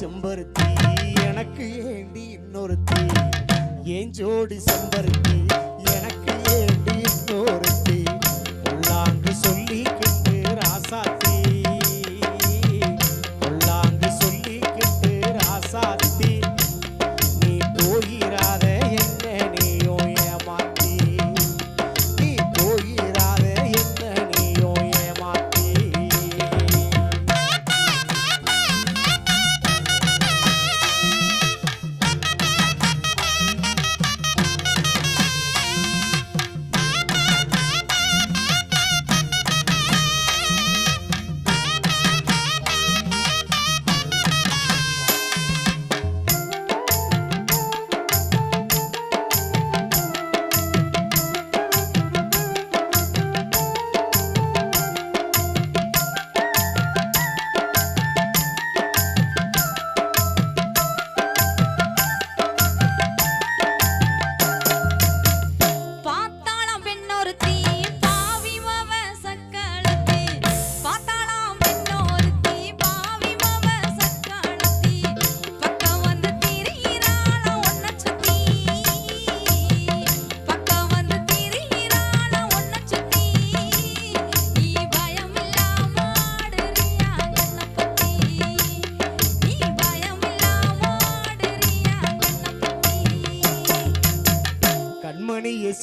செம்பருத்தி எனக்கு ஏண்டி இன்னொருத்தி? ஏன் ஜோடி செம்பருத்தி?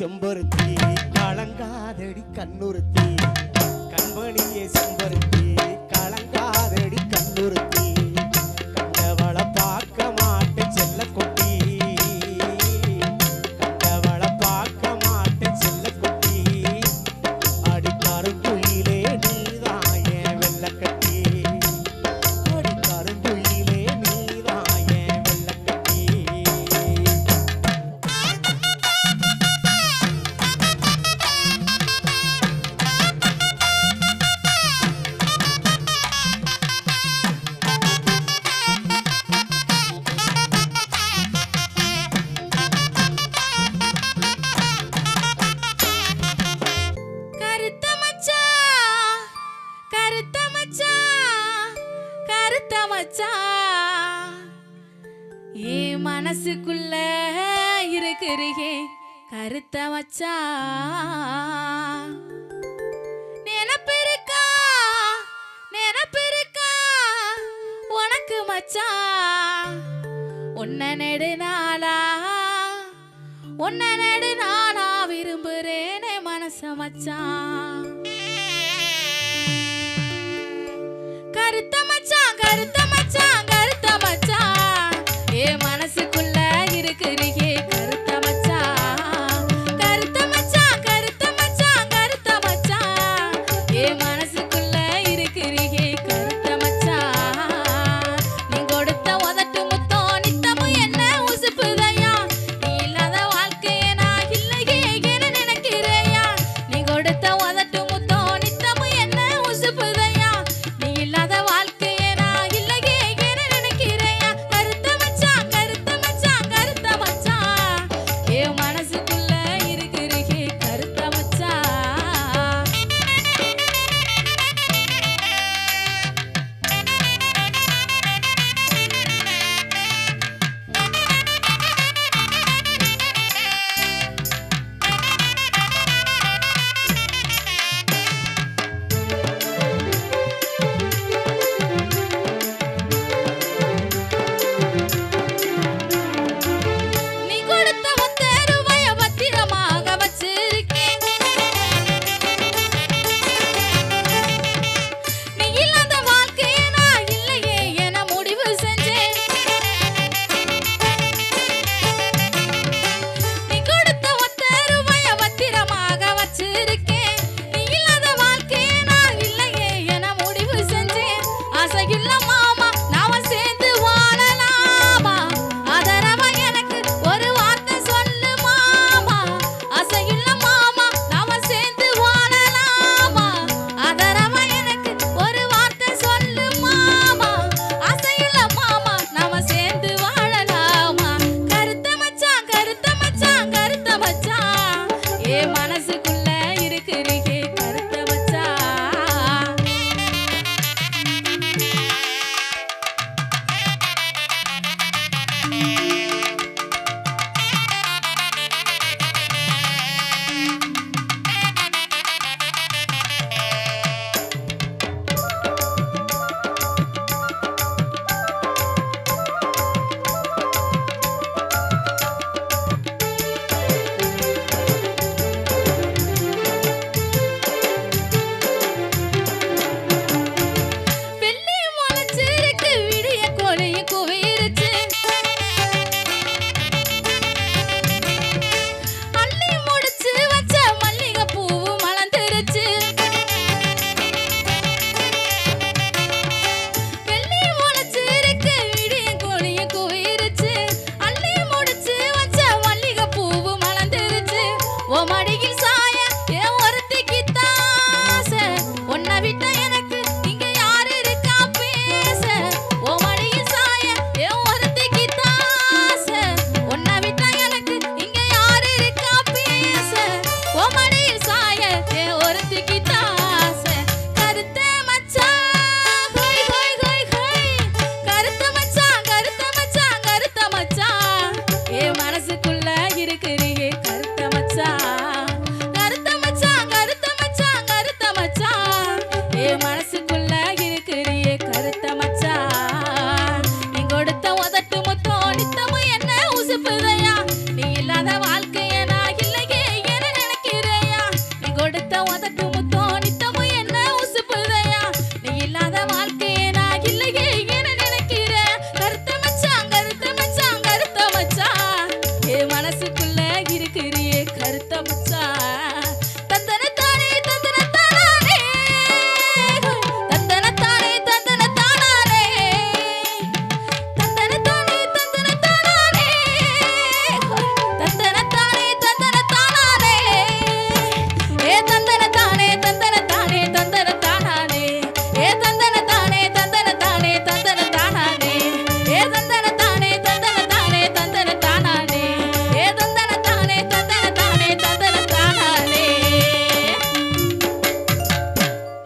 செம்பருத்தி கலங்காதடி கண்ணுறுத்தி. கண்மணியே செம்பருத்தி கலங்காதடி கண்ணுறுத்தி. மேல இருக்கிறியே கருத்த வச்சா. நினப்பிருக்கா நினப்பிருக்கா உனக்கு மச்சா. உன்னை நெடுநாளா உன்னை நெடுநாளா விரும்புறேனே மனச மச்சா. கருத்த करही